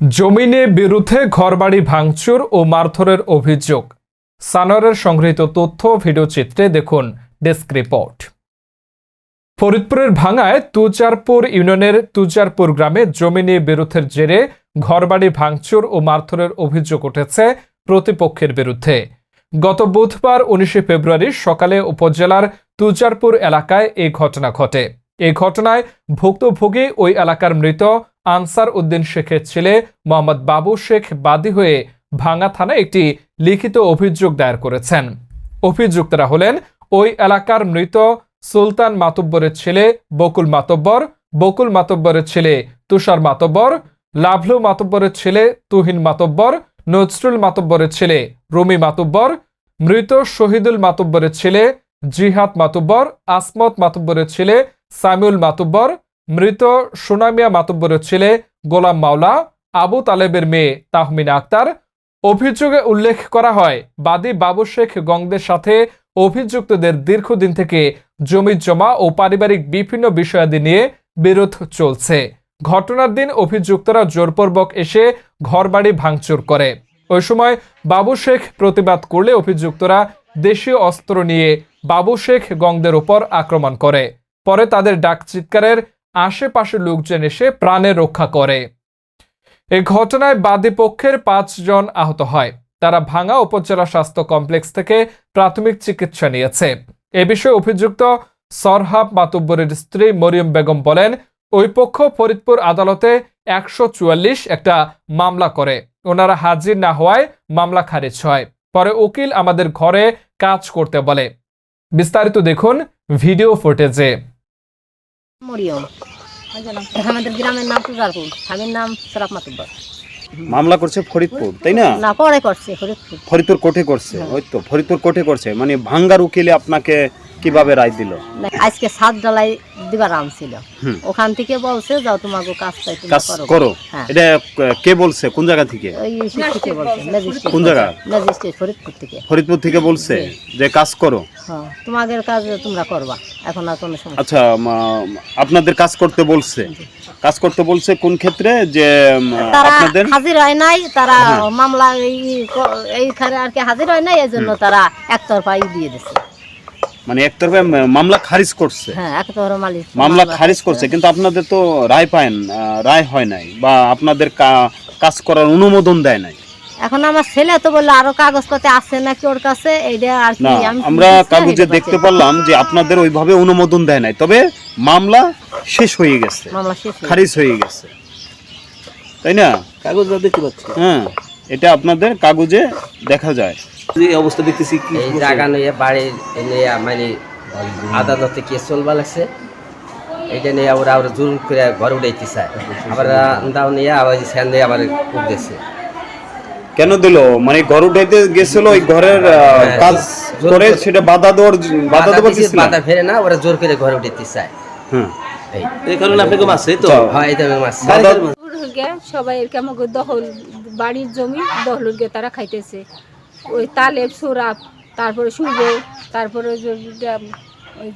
জমিনে বিরুদ্ধে ঘরবাড়ি ভাঙচুর ও মারধরের অভিযোগ। সানোয়ারের সংগৃহীত তথ্য ভিডিও চিত্রে দেখুন ডেস্ক রিপোর্ট। ফরিদপুরের ভাঙায় তুজারপুর ইউনিয়নের তুজারপুর গ্রামে জমি নিয়ে বিরোধের জেরে ঘরবাড়ি ভাঙচুর ও মারধরের অভিযোগ উঠেছে প্রতিপক্ষের বিরুদ্ধে। গত বুধবার উনিশে ফেব্রুয়ারি সকালে উপজেলার তুজারপুর এলাকায় এই ঘটনা ঘটে। এই ঘটনায় ভুক্তভোগী ওই এলাকার মৃত আনসার উদ্দিন শেখের ছেলে মোহাম্মদ বাবু শেখ বাদী হয়ে ভাঙ্গা থানায় একটি লিখিত অভিযোগ দায়ের করেছেন। অভিযুক্তরা হলেন ওই এলাকার মৃত সুলতান মাতব্বরের ছেলে বকুল মাতব্বর, বকুল মাতব্বরের ছেলে তুষার মাতব্বর, লাভলু মাতব্বরের ছেলে তুহিন মাতব্বর, নজরুল মাতব্বরের ছেলে রুমি মাতব্বর, মৃত শহীদুল মাতব্বরের ছেলে জিহাদ মাতব্বর, আসমত মাতব্বরের ছেলে সামিউল মাতব্বর মৃত সোনামিয়া মাতব্বরের ছেলে গোলাম মাওলা আবু তালেবের মেয়ে তাহমিনা আক্তার। অভিযোগে উল্লেখ করা হয়, বাদী বাবু শেখ গংদের সাথে অভিযুক্তদের দীর্ঘদিন থেকে জমি জমা ও পারিবারিক বিভিন্ন বিষয়াদি নিয়ে বিরোধ চলছে। ঘটনার দিন অভিযুক্তরা জোরপূর্বক এসে ঘরবাড়ি ভাঙচুর করে। ওই সময় বাবু শেখ প্রতিবাদ করলে অভিযুক্তরা দেশীয় অস্ত্র নিয়ে বাবু শেখ গংদের উপর আক্রমণ করে। পরে তাদের ডাক চিৎকারের আশেপাশে লোকজন এসে প্রাণে রক্ষা করে। এই ঘটনায় বাদী পক্ষের পাঁচজন আহত হয়। তারা ভাঙা উপজেলা স্বাস্থ্য কমপ্লেক্স থেকে প্রাথমিক চিকিৎসা নিয়েছে। এ বিষয়ে অভিযুক্ত সরহাব মাতুব্বরের স্ত্রী মরিয়ম বেগম বলেন, ওই পক্ষ ফরিদপুর আদালতে একশো চুয়াল্লিশ একটা মামলা করে। ওনারা হাজির না হওয়ায় মামলা খারিজ হয়। পরে উকিল আমাদের ঘরে কাজ করতে বলে। বিস্তারিত দেখুন ভিডিও ফুটেজে। মরিয়ম। আমাদের গ্রামের নাম তুজারপুর স্বামীর নাম সরাফ মাতুব্বর। মামলা করছে ফরিদপুর তাই না? না পরে করছে ফরিদপুর। ফরিদপুর কোর্টে করছে ওই তো ফরিদপুর কোর্টে করছে। মানে ভাঙ্গার উকিলে আপনাকে কীভাবে রায় দিল? আজকে সাত ডালাই দিবার আম ছিল। ওখান থেকে বলছে যাও তোমাকে কাজটা তুমি কাজ করো। হ্যাঁ। এটা কে বলছে? কোন জায়গা থেকে? থেকে বলছে ম্যাজিস্ট্রেট কোন জায়গা? ম্যাজিস্ট্রেট ফরিদপুর থেকে। ফরিদপুর থেকে বলছে যে কাজ করো। হ্যাঁ তোমাদের কাজ তোমরা করবা এখন আর কোনো সমস্যা আচ্ছা আপনাদের কাজ করতে বলছে। কাজ করতে বলছে কোন ক্ষেত্রে? যে আপনাদের? হাজির হয় নাই তারা হ্যাঁ। মামলা এই এইখানে আর কি হাজির হয় নাই এই জন্য তারা একতরফাই দিয়ে দিচ্ছে মানে একতরফা মামলা খারিজ করছে। হ্যাঁ মামলা খারিজ করছে কিন্তু আপনাদের তো রায় পায়েন রায় হয় নাই বা আপনাদের কাজ করার অনুমোদন দেয় নাই। এখন আমার ছেলে তো বলল আরও কাগজপত্র আছে নাকি ওর কাছে? এইটা আর কি আমরা কাগজে দেখতে পারলাম যে আপনাদের ওইভাবে অনুমোদন দেয় নাই। তবে মামলা শেষ হয়ে গেছে মামলা শেষ খারিজ হয়ে গেছে। তাই না? কাগজ দেখতে পাচ্ছি। হ্যাঁ এটা আপনাদের কাগজে দেখা যায়। এই অবস্থা দেখতেছি কি জায়গা নিয়ে বাড়ি নিয়ে মানে আদালতে কেস চলবা লাগছে। এইটা নিয়ে ওরা ওরা জোর করে ঘরে উঠাইতে চায় আবার দাও নিয়ে আবার স্যান দিয়ে আবার উঠতেছে। কেন দিল? মানে ঘর উঠাইতে গেছিল ওই ঘরের কাজ করে সেটা বাধা দেওয়ার বাধা দেওয়ার বাধা ফেরে না ওরা জোর করে ঘরে উঠাইতে চায় হ্যাঁ এই কারণে আপনাকে তো? হয় এটা মাছ বাধা সবাই আমাকে দখল বাড়ির জমি দখল তারা খাইতেছে। ওই তালেব সোরাপ তারপরে শুভ তারপরে ওই